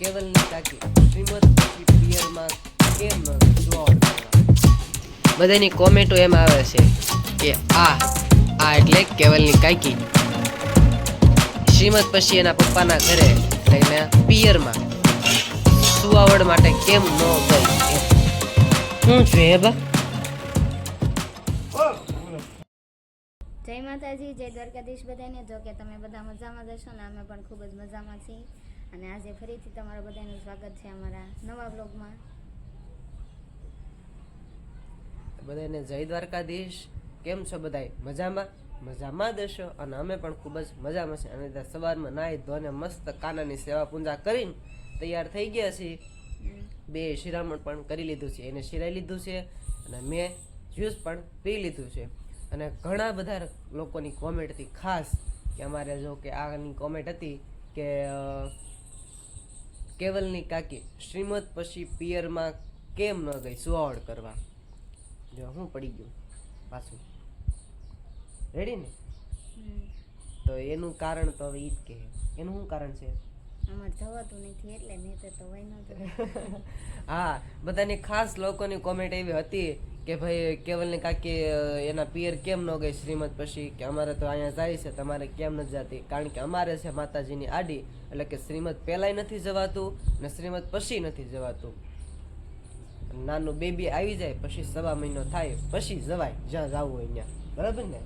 કેવલની કાકી શ્રીમદ પિયરમાં કેમ કરવા બધાની કોમેન્ટો એમ આવે છે કે આ આ એટલે કેવલની કાયકી શ્રીમદ પછી એના પપ્પાના ઘરે એટલે પિયરમાં સુવાવડ માટે કેમ ન ગઈ. શું છે બા? જય માતાજી, જય દ્વારકાધીશ બધાને. જો કે તમે બધા મજામાં જશો ને, અમે પણ ખૂબ જ મજામાં છીએ. અને આજે ફરીથી તમારા બધાનું સ્વાગત છે અમારા નવા બ્લોગમાં બધાને જય દ્વારકાધીશ. કેમ છો બધાય? મજામાં? મજામાં દેશો અને અમે પણ ખૂબ જ મજામાં છે અને ત્યાં સવારમાં નાહી ધોને મસ્ત કાનાની સેવા પૂજા કરીને તૈયાર થઈ ગયા છીએ. બે શિરામણ પણ કરી લીધું છે. એને શિરાઈ લીધું છે અને મેં જ્યુસ પણ પી લીધું છે. અને ઘણા બધા લોકોની કોમેન્ટ હતી ખાસ કે અમારે જો કે આની કોમેન્ટ હતી કે કેવલની કાકી શ્રીમદ પછી પિયરમાં કેમ ન ગઈ સુવાવડ કરવા? જો હું પડી ગયું પાછું. રેડી ને? તો એનું કારણ તો હવે ઈ જ કહે એનું શું કારણ છે? જવાતું નથી એટલે હા, બધાની ખાસ લોકોની કોમેન્ટ એવી હતી કે ભાઈ, કેવલની કાકી એના પિયર કેમ ન ગઈ શ્રીમદ પછી? કે અમારે તો અહીંયા જાય છે, તમારે કેમ નથી જતી? કારણ કે અમારે છે માતાજીની આડી, એટલે કે શ્રીમદ પહેલાંય નથી જવાતું ને શ્રીમદ પછી નથી જવાતું. નાનું બેબી આવી જાય, પછી સવા મહિનો થાય, પછી જવાય, જ્યાં જવું હોય ત્યાં. બરાબર ને?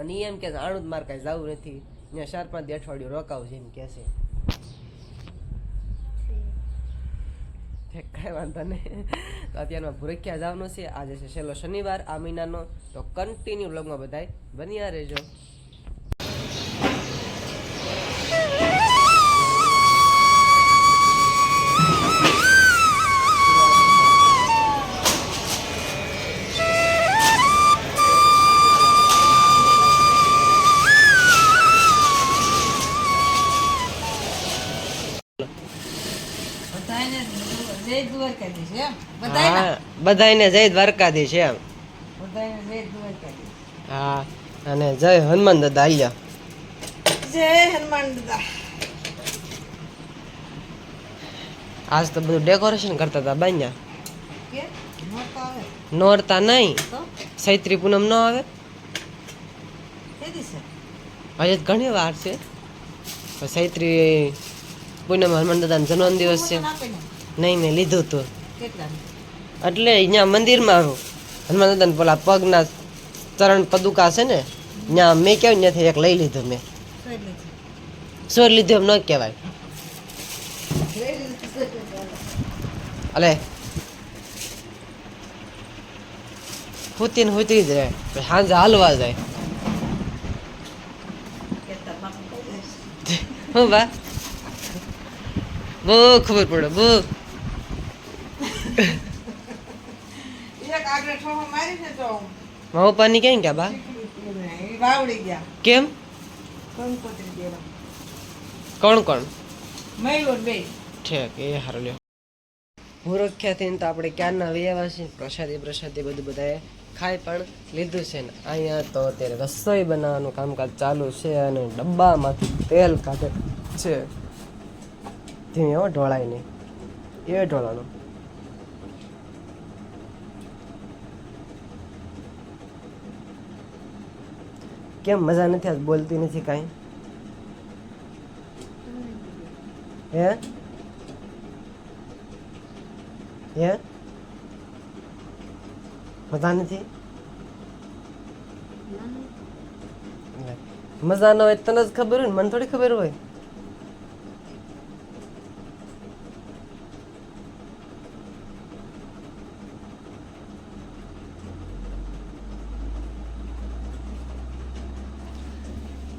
અને એમ કે આણુદ માર કાંઈ જવું નથી. ત્યાં ચાર પાંચ અઠવાડિયું રોકાવું છે એમ કહે છે તે કાંઈ વાંધો નહીં. તો અત્યારમાં ભૂરખ્યા જવાનું છે? આજે છે છેલ્લો શનિવાર, આ મહિનાનો. તો કન્ટિન્યુ બ્લોગમાં બધાય બન્યા રહેજો. બધાયને? જય દ્વારકાધીશ એમ. હા અને જય હનુમાન દાદા આલ્યા. જય હનુમાન દાદા. આજ તો બધું ડેકોરેશન કરતા હતા બાન્યા નોરતા નહીં. ચૈત્રી પૂનમ ન આવે? દિવસે? હજી ઘણી વાર છે. સૈત્રી ચૈત્રી પૂનમ હનુમાન દાદાનો જન્મદિવસ છે. નહીં મેં લીધું હતું એટલે અહીંયા મંદિરમાં હનુમાન દાદાને પેલા પગના ચરણ પદુકા છે ને ત્યાં મેં કેવું ત્યાંથી એક લઈ લીધું મેં. તો. સોર લીધું એમ ન કહેવાય. તો. અલે. હુતી ને હુતી જ રહે. સાંજે હાલવા જાય. હું બા? બહુ ખબર પડે બહુ. પપ્પાની ક્યાં ગયા બા? વાવડી ગયા. કેમ? કોણ કોણ? ઠેક બે ઠીક એ હારું લ્યો. ભૂરખ્યાથી તો આપણે ક્યારના વ્યવા છે પ્રસાદી પ્રસાદી બધું બધાએ ખાઈ પણ લીધું છે ને. અહીંયા તો અત્યારે રસોઈ બનાવવાનું કામકાજ ચાલુ છે અને ડબ્બામાંથી તેલ કાઢે છે. ધીમે હો ઢોળાય નહીં એ ઢોળાનું. કેમ મજા નથી આજ બોલતી નથી કાંઈ? હે? હે? મજા નથી? મજા ન હોય તને જ ખબર હોય ને મને થોડી ખબર હોય.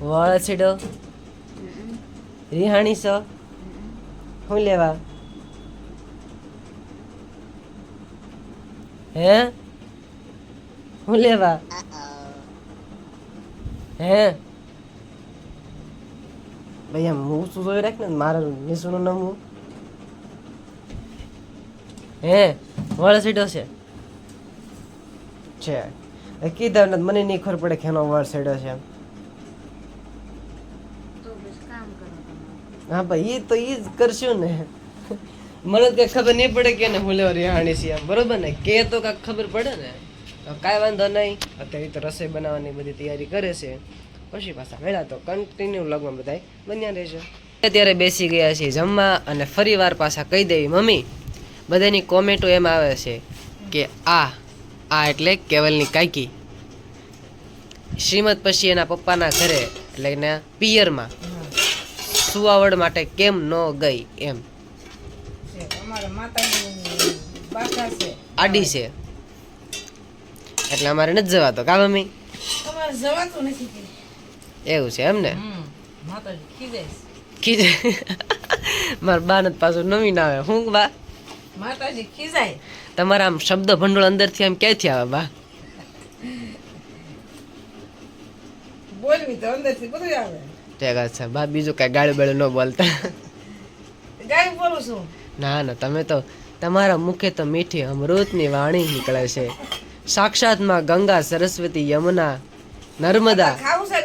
વાળ છીડો રિહાણી સો. શું લેવા? હે? શું લેવા? હે? ભાઈ એમ હું શું જોઈ રાખ ને? મારે નિશુનું નામ હે? વળ સીડો છે? છે. કીધા મને નહીં ખબર પડે કે એનો વળ સીડો છે એમ તો બસ કામ કરો તમે હા ભાઈ, એ તો એ જ કરશું ને. મને કઈ ખબર નહીં પડે કે એને હું રિહાણી છીએ બરોબર ને? કે તો કાંઈક ખબર પડે ને. તો કાંઈ વાંધો નહીં. અત્યારે તો રસોઈ બનાવવાની બધી તૈયારી કરે છે. પછી પાછા વેળા તો કન્ટિન્યુ લગમાં બધા બન્યા રહેશે. અત્યારે બેસી ગયા છીએ જમવા અને ફરી વાર પાછા કહી દેવી, મમ્મી, બધાની કોમેન્ટો એમ આવે છે કે આ આ એટલે કેવલની કાકી. શ્રીમદ પછી એના પપ્પાના ઘરે, એટલે એના પિયરમાં સુવાવડ માટે કેમ ન ગઈ એમ? આડી છે. એટલે અમારે નથી જવાતો કા મમ્મી? એવું છે એમ ને. કીધે મારા બા નથી પાછું નવીન આવે. હું બા? માતાજી ખીજાય. તમારા આમ શબ્દ ભંડોળ અંદરથી આમ ક્યાંથી આવે બા? બોલવી તો અંદરથી બધું આવે. ઠીક છે. બા બીજું કાંઈ ગાળું બેળું ન બોલતા. ગાય બોલું છું. ના ના તમે તો તમારા મુખે તો મીઠી અમૃતની વાણી નીકળે છે. સાક્ષાતમાં ગંગા સરસ્વતી યમુના નર્મદા. ખાવું છે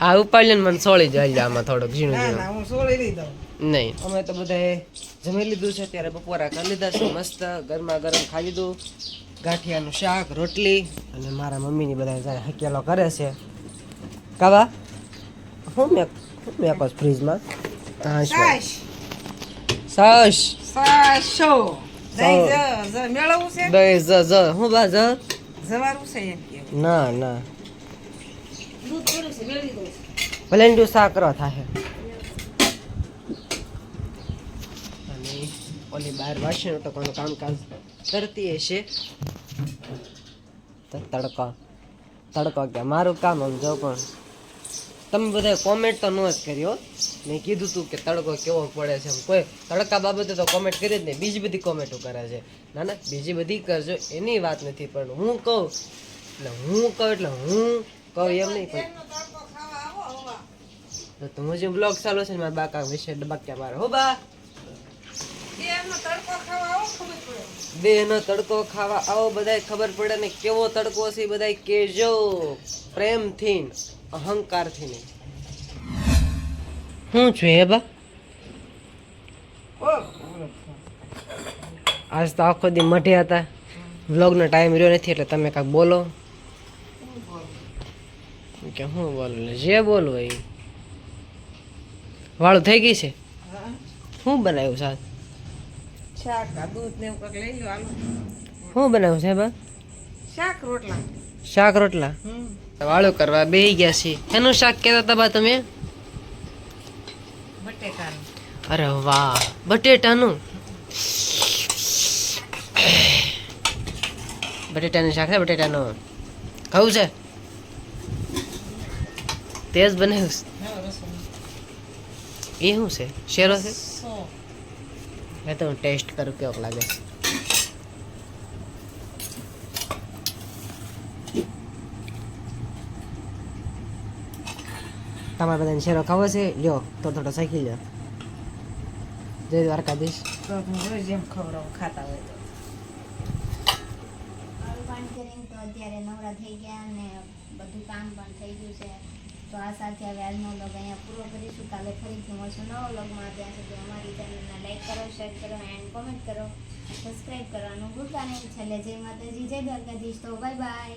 આ ઉપાડ્યું મને સોળી જાય આમાં થોડોક ઝીણું ઝીણું. હું સોળી લઈ દઉં. નહીં. અમે તો બધાએ જમી લીધું છે ત્યારે બપોરા કરી લીધા છે મસ્ત ગરમા ગરમ ખાઈ લીધું. ગાંઠિયાનું શાક રોટલી અને મારા મમ્મીની બધા જ્યારે હકેલો કરે છે. કાવા હું મેં હું મેં આપો ફ્રીજમાં? સાસ. સાશો દહીં સો. જ- જ- મેળવવું છે? દહીં જ જ. હું બા જ? જવારું છે એમ કે. ના ના. દૂધ પૂરું છે મેળવી દઉં ભલે ને શાક કરો થાય અને ઓલી બહાર વાસણ ટકવાનું કામકાજ કરતી હશે. તો તડકો. તડકો કે મારું કામ આમ જો પણ તમે બધા કોમેન્ટ તો ન જ કર્યો મેં કીધું તું કે તડકો કેવો પડે છે કોઈ તડકા બાબતે તો કોમેન્ટ કરી જ નહીં બીજી બધી કોમેન્ટો કરે છે. ના ના બીજી બધી કરજો એની વાત નથી પણ હું કહું એટલે હું કહું એટલે હું કહું એમ નહીં પણ તો તું જે બ્લોગ ચાલુ છે ને મારા બાકા વિશે ડબક્યા મારે હો બા એમનો તડકો ખાવા આવો ખબર પડે દેહનો તડકો ખાવા આવો બધાય ખબર પડે ને કેવો તડકો છે બધાય કેજો પ્રેમથી અહંકાર અહંકારથી નહીં શું છું હે બા? આજ તો આખો દી મઢે હતા. વ્લોગનો ટાઈમ રહ્યો નથી એટલે તમે કાંઈક બોલો. કે હું બોલું? જે બોલવું એ. વાળું થઈ ગઈ છે? શું બનાવ્યું સાહેબ શાક દૂધ ને એવું કંઈક લઈ લો હાલો. શું બનાવ્યું છે બા શાક રોટલા. શાક રોટલા? વાળું કરવા બે ગયા છે. એનું શાક કહેતા હતા બા તમે? અરે વાહ બટેટાનું? બટેટાનું શાક છે બટેટાનું. ખાવું છે? તેજ બનાવ્યું એ શું છે? શેરો છે? મેં તો હું ટેસ્ટ કરું કેવું લાગે. છે તમારે બધાને શેરો ખાવો છે? લ્યો તો થોડો શીખી લ્યો. જય દ્વારકાધીશ. જેમ ખવડાવું ખાતા હોય તો અત્યારે નવરા થઈ ગયા અને બધું કામ પણ થઈ ગયું છે. તો આ સાથે હવે આજનો વ્લોગ અહીંયા પૂરો કરીશું. કાલે ફરીથી મળશું નવો વ્લોગમાં ત્યાં સુધી અમારી ચેનલને લાઈક કરો શેર કરો એન્ડ કોમેન્ટ કરો. સબસ્ક્રાઈબ કરવાનું ભૂલતા નહીં. છેલ્લે જય માતાજી, જય દ્વારકાધીશ. તો બાય બાય